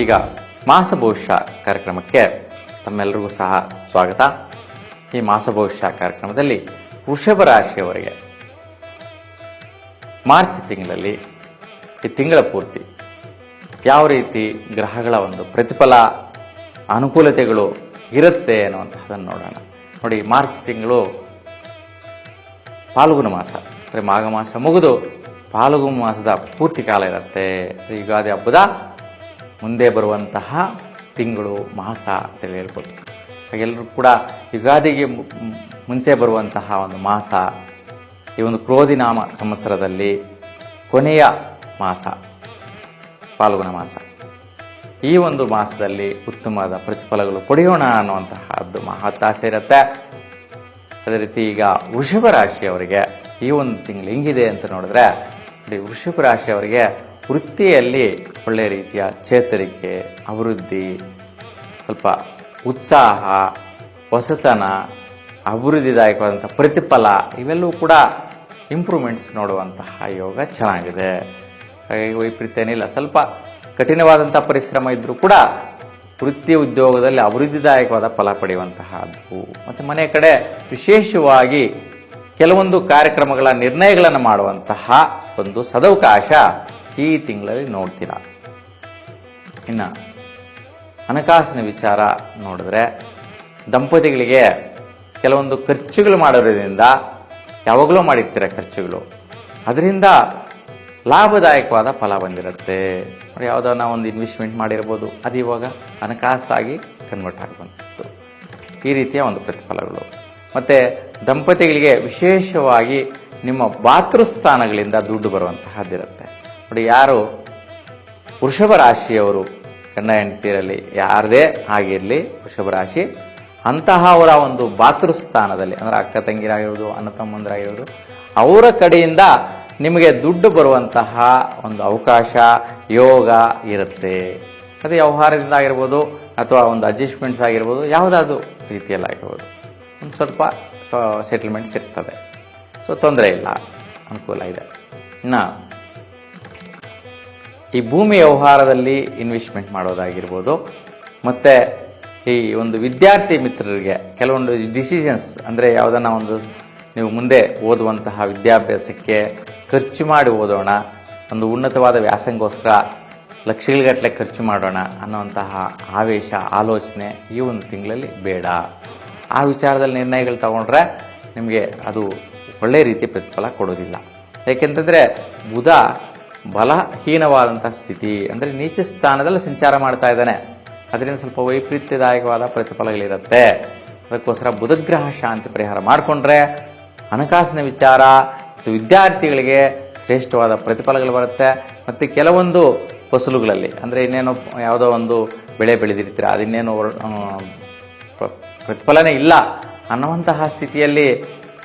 ಈಗ ಮಾಸಭವಿಷ್ಯ ಕಾರ್ಯಕ್ರಮಕ್ಕೆ ತಮ್ಮೆಲ್ಲರಿಗೂ ಸಹ ಸ್ವಾಗತ. ಈ ಮಾಸಭವಿಷ್ಯ ಕಾರ್ಯಕ್ರಮದಲ್ಲಿ ವೃಷಭ ರಾಶಿಯವರಿಗೆ ಮಾರ್ಚ್ ತಿಂಗಳಲ್ಲಿ ಈ ತಿಂಗಳ ಪೂರ್ತಿ ಯಾವ ರೀತಿ ಗ್ರಹಗಳ ಒಂದು ಪ್ರತಿಫಲ ಅನುಕೂಲತೆಗಳು ಇರುತ್ತೆ ಅನ್ನುವಂಥದ್ದನ್ನು ನೋಡೋಣ. ನೋಡಿ, ಮಾರ್ಚ್ ತಿಂಗಳು ಪಾಲ್ಗುಣ ಮಾಸ. ಅಂದರೆ ಮಾಘ ಮಾಸ ಮುಗಿದು ಪಾಲ್ಗುಣ ಮಾಸದ ಪೂರ್ತಿ ಕಾಲ ಇರುತ್ತೆ. ಯುಗಾದಿ ಹಬ್ಬದ ಮುಂದೆ ಬರುವಂತಹ ತಿಂಗಳು ಮಾಸ ಅಂತೇಳಿ ಹೇಳ್ಬೋದು. ಹಾಗೆಲ್ಲರೂ ಕೂಡ ಯುಗಾದಿಗೆ ಮುಂಚೆ ಬರುವಂತಹ ಒಂದು ಮಾಸ, ಈ ಒಂದು ಕ್ರೋಧಿನಾಮ ಸಂವತ್ಸರದಲ್ಲಿ ಕೊನೆಯ ಮಾಸ, ಪಾಲ್ಗುಣ ಮಾಸ. ಈ ಒಂದು ಮಾಸದಲ್ಲಿ ಉತ್ತಮವಾದ ಪ್ರತಿಫಲಗಳು ಪಡೆಯೋಣ ಅನ್ನುವಂತಹದ್ದು ಮಹತ್ತಾಸೆ ಇರುತ್ತೆ. ಅದೇ ರೀತಿ ಈಗ ವೃಷಭ ರಾಶಿಯವರಿಗೆ ಈ ಒಂದು ತಿಂಗಳು ಹೆಂಗಿದೆ ಅಂತ ನೋಡಿದ್ರೆ ನೋಡಿ ವೃಷಭ ರಾಶಿಯವರಿಗೆ ವೃತ್ತಿಯಲ್ಲಿ ಒಳ್ಳೆಯ ರೀತಿಯ ಚೇತರಿಕೆ, ಅಭಿವೃದ್ಧಿ, ಸ್ವಲ್ಪ ಉತ್ಸಾಹ, ಹೊಸತನ, ಅಭಿವೃದ್ಧಿದಾಯಕವಾದಂಥ ಪ್ರತಿಫಲ, ಇವೆಲ್ಲವೂ ಕೂಡ ಇಂಪ್ರೂವ್ಮೆಂಟ್ಸ್ ನೋಡುವಂತಹ ಯೋಗ ಚೆನ್ನಾಗಿದೆ. ಹಾಗಾಗಿ ವೈಪರೀತ್ಯ ಏನಿಲ್ಲ ಸ್ವಲ್ಪ ಕಠಿಣವಾದಂಥ ಪರಿಶ್ರಮ ಇದ್ದರೂ ಕೂಡ ವೃತ್ತಿ ಉದ್ಯೋಗದಲ್ಲಿ ಅಭಿವೃದ್ಧಿದಾಯಕವಾದ ಫಲ ಪಡೆಯುವಂತಹದ್ದು. ಮತ್ತು ಮನೆ ಕಡೆ ವಿಶೇಷವಾಗಿ ಕೆಲವೊಂದು ಕಾರ್ಯಕ್ರಮಗಳ ನಿರ್ಣಯಗಳನ್ನು ಮಾಡುವಂತಹ ಒಂದು ಸದವಕಾಶ ಈ ತಿಂಗಳಲ್ಲಿ ನೋಡ್ತೀರಾ? ಇನ್ನು ಹಣಕಾಸಿನ ವಿಚಾರ ನೋಡಿದ್ರೆ ದಂಪತಿಗಳಿಗೆ ಕೆಲವೊಂದು ಖರ್ಚುಗಳು ಮಾಡೋದ್ರಿಂದ ಯಾವಾಗಲೂ ಮಾಡಿರ್ತೀರ ಖರ್ಚುಗಳು. ಅದರಿಂದ ಲಾಭದಾಯಕವಾದ ಫಲ ಬಂದಿರುತ್ತೆ. ನೋಡಿ ಯಾವುದೋ ನಾವು ಒಂದು ಇನ್ವೆಸ್ಟ್ಮೆಂಟ್ ಮಾಡಿರ್ಬೋದು. ಅದು ಇವಾಗ ಹಣಕಾಸಾಗಿ ಕನ್ವರ್ಟ್ ಆಗುವಂಥದ್ದು ಈ ರೀತಿಯ ಒಂದು ಪ್ರತಿಫಲಗಳು. ಮತ್ತು ದಂಪತಿಗಳಿಗೆ ವಿಶೇಷವಾಗಿ ನಿಮ್ಮ ಬಾತೃಸ್ಥಾನಗಳಿಂದ ದುಡ್ಡು ಬರುವಂತಹದ್ದಿರುತ್ತೆ. ನೋಡಿ, ಯಾರು? ವೃಷಭ ರಾಶಿಯವರು. ಗಂಡ ಹೆಂಡತಿಯರಲ್ಲಿ ಯಾರದೇ ಆಗಿರಲಿ ವೃಷಭ ರಾಶಿ. ಅಂತಹವರ ಒಂದು ಬಾತೃಸ್ಥಾನದಲ್ಲಿ ಅಂದರೆ ಅಕ್ಕ ತಂಗಿರಾಗಿರೋದು ಅಣ್ಣ ತಮ್ಮಂದಿರಾಗಿರೋದು ಅವರ ಕಡೆಯಿಂದ ನಿಮಗೆ ದುಡ್ಡು ಬರುವಂತಹ ಒಂದು ಅವಕಾಶ, ಯೋಗ ಇರುತ್ತೆ. ಅದು ವ್ಯವಹಾರದಿಂದ ಆಗಿರ್ಬೋದು, ಅಥವಾ ಒಂದು ಅಡ್ಜಸ್ಟ್ಮೆಂಟ್ಸ್ ಆಗಿರ್ಬೋದು, ಯಾವುದಾದ್ರು ರೀತಿಯಲ್ಲಿ ಆಗಿರ್ಬೋದು. ಒಂದು ಸ್ವಲ್ಪ ಸೆಟಲ್ಮೆಂಟ್ಸ್ ಇರ್ತದೆ ಸೊ ತೊಂದರೆ ಇಲ್ಲ, ಅನುಕೂಲ ಇದೆ. ಇನ್ನು ಈ ಭೂಮಿ ವ್ಯವಹಾರದಲ್ಲಿ ಇನ್ವೆಸ್ಟ್ಮೆಂಟ್ ಮಾಡೋದಾಗಿರ್ಬೋದು. ಮತ್ತು ಈ ಒಂದು ವಿದ್ಯಾರ್ಥಿ ಮಿತ್ರರಿಗೆ ಕೆಲವೊಂದು ಡಿಸಿಷನ್ಸ್ ಅಂದರೆ ಯಾವುದನ್ನ ಒಂದು ನೀವು ಮುಂದೆ ಓದುವಂತಹ ವಿದ್ಯಾಭ್ಯಾಸಕ್ಕೆ ಖರ್ಚು ಮಾಡಿ ಓದೋಣ, ಒಂದು ಉನ್ನತವಾದ ವ್ಯಾಸಂಗೋಸ್ಕರ ಲಕ್ಷಗಟ್ಟಲೆ ಖರ್ಚು ಮಾಡೋಣ ಅನ್ನುವಂತಹ ಆವೇಶ, ಆಲೋಚನೆ ಈ ಒಂದು ತಿಂಗಳಲ್ಲಿ ಬೇಡ. ಆ ವಿಚಾರದಲ್ಲಿ ನಿರ್ಣಯಗಳು ತಗೊಂಡ್ರೆ ನಿಮಗೆ ಅದು ಒಳ್ಳೆಯ ರೀತಿ ಪ್ರತಿಫಲ ಕೊಡೋದಿಲ್ಲ. ಏಕೆಂತಂದರೆ ಬುಧ ಬಲಹೀನವಾದಂಥ ಸ್ಥಿತಿ, ಅಂದರೆ ನೀಚ ಸ್ಥಾನದಲ್ಲಿ ಸಂಚಾರ ಮಾಡ್ತಾ ಇದ್ದಾನೆ. ಅದರಿಂದ ಸ್ವಲ್ಪ ವೈಪರೀತ್ಯದಾಯಕವಾದ ಪ್ರತಿಫಲಗಳಿರುತ್ತೆ. ಅದಕ್ಕೋಸ್ಕರ ಬುಧಗ್ರಹ ಶಾಂತಿ ಪರಿಹಾರ ಮಾಡಿಕೊಂಡ್ರೆ ಹಣಕಾಸಿನ ವಿಚಾರ, ಮತ್ತು ವಿದ್ಯಾರ್ಥಿಗಳಿಗೆ ಶ್ರೇಷ್ಠವಾದ ಪ್ರತಿಫಲಗಳು ಬರುತ್ತೆ. ಮತ್ತು ಕೆಲವೊಂದು ಫಸಲುಗಳಲ್ಲಿ, ಅಂದರೆ ಇನ್ನೇನೋ ಯಾವುದೋ ಒಂದು ಬೆಳೆ ಬೆಳೆದಿರ್ತೀರ, ಅದಿನ್ನೇನು ಪ್ರತಿಫಲನೇ ಇಲ್ಲ ಅನ್ನುವಂತಹ ಸ್ಥಿತಿಯಲ್ಲಿ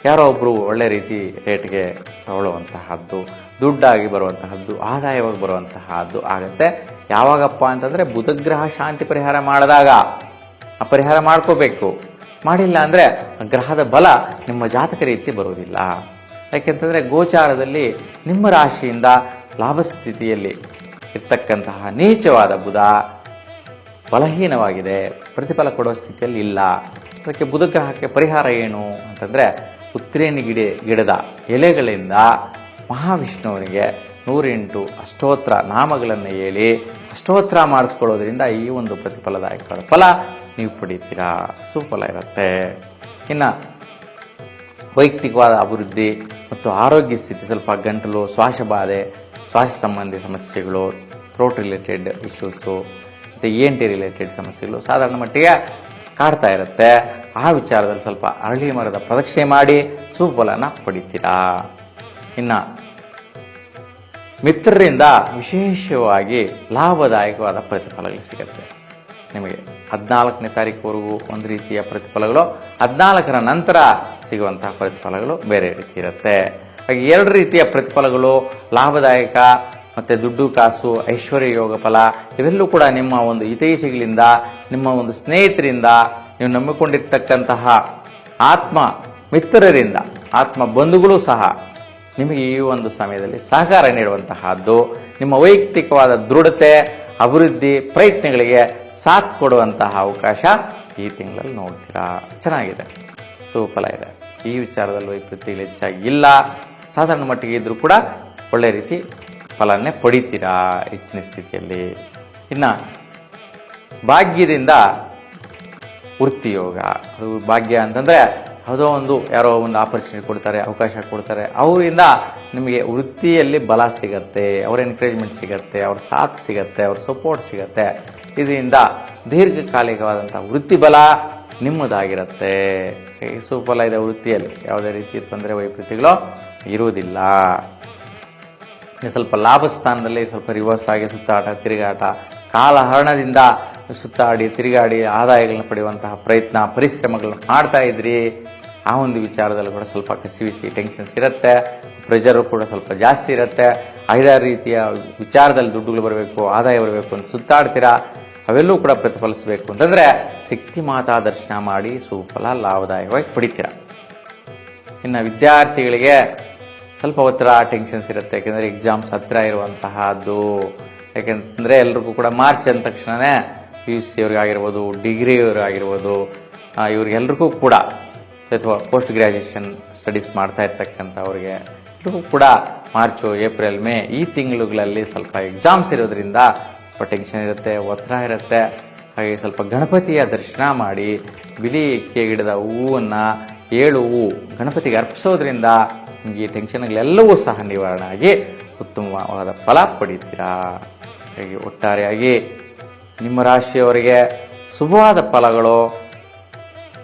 ಯಾರೋ ಒಬ್ಬರು ಒಳ್ಳೆ ರೀತಿ ರೇಟ್ಗೆ ತಗೊಳ್ಳುವಂತಹದ್ದು, ದುಡ್ಡಾಗಿ ಬರುವಂತಹದ್ದು, ಆದಾಯವಾಗಿ ಬರುವಂತಹದ್ದು ಆಗುತ್ತೆ. ಯಾವಾಗಪ್ಪ ಅಂತಂದರೆ ಬುಧಗ್ರಹ ಶಾಂತಿ ಪರಿಹಾರ ಮಾಡಿದಾಗ, ಆ ಪರಿಹಾರ ಮಾಡ್ಕೋಬೇಕು. ಮಾಡಿಲ್ಲ ಅಂದರೆ ಗ್ರಹದ ಬಲ ನಿಮ್ಮ ಜಾತಕ ರೀತಿ ಬರುವುದಿಲ್ಲ. ಯಾಕೆಂತಂದರೆ ಗೋಚಾರದಲ್ಲಿ ನಿಮ್ಮ ರಾಶಿಯಿಂದ ಲಾಭ ಸ್ಥಿತಿಯಲ್ಲಿ ಇರ್ತಕ್ಕಂತಹ ನೀಚವಾದ ಬುಧ ಬಲಹೀನವಾಗಿದೆ, ಪ್ರತಿಫಲ ಕೊಡುವ ಸ್ಥಿತಿಯಲ್ಲಿ ಇಲ್ಲ. ಅದಕ್ಕೆ ಬುಧಗ್ರಹಕ್ಕೆ ಪರಿಹಾರ ಏನು ಅಂತಂದರೆ ಉತ್ತರೇಣಿ ಗಿಡ, ಗಿಡದ ಎಲೆಗಳಿಂದ ಮಹಾವಿಷ್ಣುವನಿಗೆ ನೂರೆಂಟು ಅಷ್ಟೋತ್ರ ನಾಮಗಳನ್ನು ಹೇಳಿ ಅಷ್ಟೋತ್ರ ಮಾಡಿಸ್ಕೊಳ್ಳೋದ್ರಿಂದ ಈ ಒಂದು ಪ್ರತಿಫಲದಾಯಕವಾದ ಫಲ ನೀವು ಪಡಿತೀರಾ. ಸುಫಲ ಇರುತ್ತೆ. ಇನ್ನು ವೈಯಕ್ತಿಕವಾದ ಅಭಿವೃದ್ಧಿ ಮತ್ತು ಆರೋಗ್ಯ ಸ್ಥಿತಿ ಸ್ವಲ್ಪ ಗಂಟಲು ಶ್ವಾಸಬಾಧೆ ಶ್ವಾಸ ಸಂಬಂಧಿ ಸಮಸ್ಯೆಗಳು ಥ್ರೋಟ್ ರಿಲೇಟೆಡ್ ಇಶ್ಯೂಸು ಮತ್ತು ಇ ಎನ್ ಟಿ ರಿಲೇಟೆಡ್ ಸಮಸ್ಯೆಗಳು ಸಾಧಾರಣ ಮಟ್ಟಿಗೆ ಕಾಡ್ತಾ ಇರುತ್ತೆ. ಆ ವಿಚಾರದಲ್ಲಿ ಸ್ವಲ್ಪ ಅರಳಿ ಮರದ ಪ್ರದಕ್ಷಿಣೆ ಮಾಡಿ ಸುಫಲನ ಪಡಿತೀರಾ. ಇನ್ನು ಮಿತ್ರರಿಂದ ವಿಶೇಷವಾಗಿ ಲಾಭದಾಯಕವಾದ ಪ್ರತಿಫಲಗಳು ಸಿಗುತ್ತೆ. ನಿಮಗೆ ಹದಿನಾಲ್ಕನೇ ತಾರೀಕುವರೆಗೂ ಒಂದು ರೀತಿಯ ಪ್ರತಿಫಲಗಳು, ಹದಿನಾಲ್ಕರ ನಂತರ ಸಿಗುವಂತಹ ಪ್ರತಿಫಲಗಳು ಬೇರೆ ರೀತಿ ಇರುತ್ತೆ. ಹಾಗೆ ಎರಡು ರೀತಿಯ ಪ್ರತಿಫಲಗಳು ಲಾಭದಾಯಕ ಮತ್ತು ದುಡ್ಡು, ಕಾಸು, ಐಶ್ವರ್ಯ ಯೋಗ ಫಲ ಇವೆಲ್ಲೂ ಕೂಡ ನಿಮ್ಮ ಒಂದು ಹಿತೈಷಿಗಳಿಂದ, ನಿಮ್ಮ ಒಂದು ಸ್ನೇಹಿತರಿಂದ, ನೀವು ನಂಬಿಕೊಂಡಿರ್ತಕ್ಕಂತಹ ಆತ್ಮ ಮಿತ್ರರಿಂದ, ಆತ್ಮ ಬಂಧುಗಳು ಸಹ ನಿಮಗೆ ಈ ಒಂದು ಸಮಯದಲ್ಲಿ ಸಹಕಾರ ನೀಡುವಂತಹದ್ದು. ನಿಮ್ಮ ವೈಯಕ್ತಿಕವಾದ ದೃಢತೆ, ಅಭಿವೃದ್ಧಿ ಪ್ರಯತ್ನಗಳಿಗೆ ಸಾಥ್ ಕೊಡುವಂತಹ ಅವಕಾಶ ಈ ತಿಂಗಳಲ್ಲಿ ನೋಡ್ತೀರಾ. ಚೆನ್ನಾಗಿದೆ. ಸುಫಲ ಇದೆ. ಈ ವಿಚಾರದಲ್ಲಿ ವೈಪರೀತ್ಯಗಳು ಹೆಚ್ಚಾಗಿಲ್ಲ ಸಾಧಾರಣ ಮಟ್ಟಿಗೆ ಇದ್ರೂ ಕೂಡ ಒಳ್ಳೆ ರೀತಿ ಫಲನೇ ಪಡಿತೀರಾ ಹೆಚ್ಚಿನ ಸ್ಥಿತಿಯಲ್ಲಿ? ಇನ್ನು ಭಾಗ್ಯದಿಂದ ವೃತ್ತಿ ಯೋಗ ಅದು ಭಾಗ್ಯ ಅಂತಂದರೆ ಯಾವುದೋ ಒಂದು ಯಾರೋ ಒಂದು ಆಪರ್ಚುನಿಟಿ ಕೊಡ್ತಾರೆ, ಅವಕಾಶ ಕೊಡ್ತಾರೆ. ಅವರಿಂದ ನಿಮಗೆ ವೃತ್ತಿಯಲ್ಲಿ ಬಲ ಸಿಗತ್ತೆ, ಅವ್ರ ಎನ್ಕರೇಜ್ಮೆಂಟ್ ಸಿಗತ್ತೆ, ಅವ್ರ ಸಾಥ್ ಸಿಗತ್ತೆ, ಅವ್ರ ಸಪೋರ್ಟ್ ಸಿಗತ್ತೆ. ಇದರಿಂದ ದೀರ್ಘಕಾಲಿಕವಾದಂಥ ವೃತ್ತಿ ಬಲ ನಿಮ್ಮದಾಗಿರುತ್ತೆ. ಸುಫಲ ಇದೆ ವೃತ್ತಿಯಲ್ಲಿ. ಯಾವುದೇ ರೀತಿ ತೊಂದರೆ, ವೈಪರೀತ್ಯಗಳು ಇರುವುದಿಲ್ಲ. ಸ್ವಲ್ಪ ಲಾಭ ಸ್ಥಾನದಲ್ಲಿ ಸ್ವಲ್ಪ ರಿವರ್ಸ್ ಆಗಿ ಸುತ್ತಾಟ, ತಿರುಗಾಟ ಕಾಲಹರಣದಿಂದ ಸುತ್ತಾಡಿ, ತಿರುಗಾಡಿ ಆದಾಯಗಳನ್ನ ಪಡೆಯುವಂತಹ ಪ್ರಯತ್ನ, ಪರಿಶ್ರಮಗಳನ್ನ ಮಾಡ್ತಾ ಇದ್ರಿ. ಆ ಒಂದು ವಿಚಾರದಲ್ಲಿ ಕೂಡ ಸ್ವಲ್ಪ ಕಸಿವಿಸಿ ಟೆನ್ಷನ್ಸ್ ಇರುತ್ತೆ. ಪ್ರೆಷರು ಕೂಡ ಸ್ವಲ್ಪ ಜಾಸ್ತಿ ಇರುತ್ತೆ. ಐದಾರು ರೀತಿಯ ವಿಚಾರದಲ್ಲಿ ದುಡ್ಡುಗಳು ಬರಬೇಕು, ಆದಾಯ ಬರಬೇಕು ಅಂತ ಸುತ್ತಾಡ್ತೀರಾ? ಅವೆಲ್ಲೂ ಕೂಡ ಪ್ರತಿಫಲಿಸಬೇಕು ಅಂತಂದರೆ ಶಕ್ತಿ ಮಾತಾ ದರ್ಶನ ಮಾಡಿ ಸುಫಲ ಲಾಭದಾಯಕವಾಗಿ ಪಡಿತೀರ. ಇನ್ನು ವಿದ್ಯಾರ್ಥಿಗಳಿಗೆ ಸ್ವಲ್ಪ ಒತ್ತಡ ಟೆನ್ಷನ್ಸ್ ಇರುತ್ತೆ, ಯಾಕೆಂದರೆ ಎಕ್ಸಾಮ್ಸ್ ಹತ್ತಿರ ಇರುವಂತಹದ್ದು. ಯಾಕೆಂದರೆ ಎಲ್ರಿಗೂ ಕೂಡ ಮಾರ್ಚ್ ಅಂದ ತಕ್ಷಣವೇ ಪಿ ಯು ಸಿ ಅವ್ರಿಗಾಗಿರ್ಬೋದು ಡಿಗ್ರಿ ಅವ್ರಿಗಾಗಿರ್ಬೋದು ಇವ್ರಿಗೆಲ್ರಿಗೂ ಕೂಡ ಅಥವಾ ಪೋಸ್ಟ್ ಗ್ರ್ಯಾಜುಯೇಷನ್ ಸ್ಟಡೀಸ್ ಮಾಡ್ತಾ ಇರ್ತಕ್ಕಂಥವ್ರಿಗೆ ಎಲ್ರಿಗೂ ಕೂಡ ಮಾರ್ಚು ಏಪ್ರಿಲ್ ಮೇ ಈ ತಿಂಗಳುಗಳಲ್ಲಿ ಸ್ವಲ್ಪ ಎಕ್ಸಾಮ್ಸ್ ಇರೋದ್ರಿಂದ ಸ್ವಲ್ಪ ಟೆನ್ಷನ್ ಇರುತ್ತೆ, ಒತ್ತಡ ಇರುತ್ತೆ. ಹಾಗೆ ಸ್ವಲ್ಪ ಗಣಪತಿಯ ದರ್ಶನ ಮಾಡಿ, ಬಿಳಿ ಎಕ್ಕೆ ಗಿಡದ ಹೂವನ್ನು, ಏಳು ಹೂವು ಗಣಪತಿಗೆ ಅರ್ಪಿಸೋದ್ರಿಂದ ನಿಮಗೆ ಟೆನ್ಷನ್ಗಳೆಲ್ಲವೂ ಸಹ ನಿವಾರಣೆ ಆಗಿ ಉತ್ತಮವಾದ ಫಲ ಪಡಿತೀರಾ? ಹಾಗೆ ಒಟ್ಟಾರೆಯಾಗಿ ನಿಮ್ಮ ರಾಶಿಯವರಿಗೆ ಶುಭವಾದ ಫಲಗಳು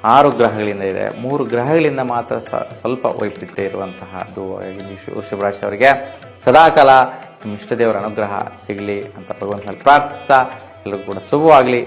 ಆರು ಗ್ರಹಗಳಿಂದ ಇದೆ. ಮೂರು ಗ್ರಹಗಳಿಂದ ಮಾತ್ರ ಸ್ವಲ್ಪ ವೈಪರೀತ್ಯ ಇರುವಂತಹದ್ದು. ವೃಷಭ ರಾಶಿಯವರಿಗೆ ಸದಾಕಾಲ ನಿಮ್ಮ ಇಷ್ಟದೇವರ ಅನುಗ್ರಹ ಸಿಗಲಿ ಅಂತ ಭಗವಂತನಲ್ಲಿ ಪ್ರಾರ್ಥಿಸ್ತಾ ಎಲ್ಲರಿಗೂ ಕೂಡ ಶುಭವಾಗಲಿ.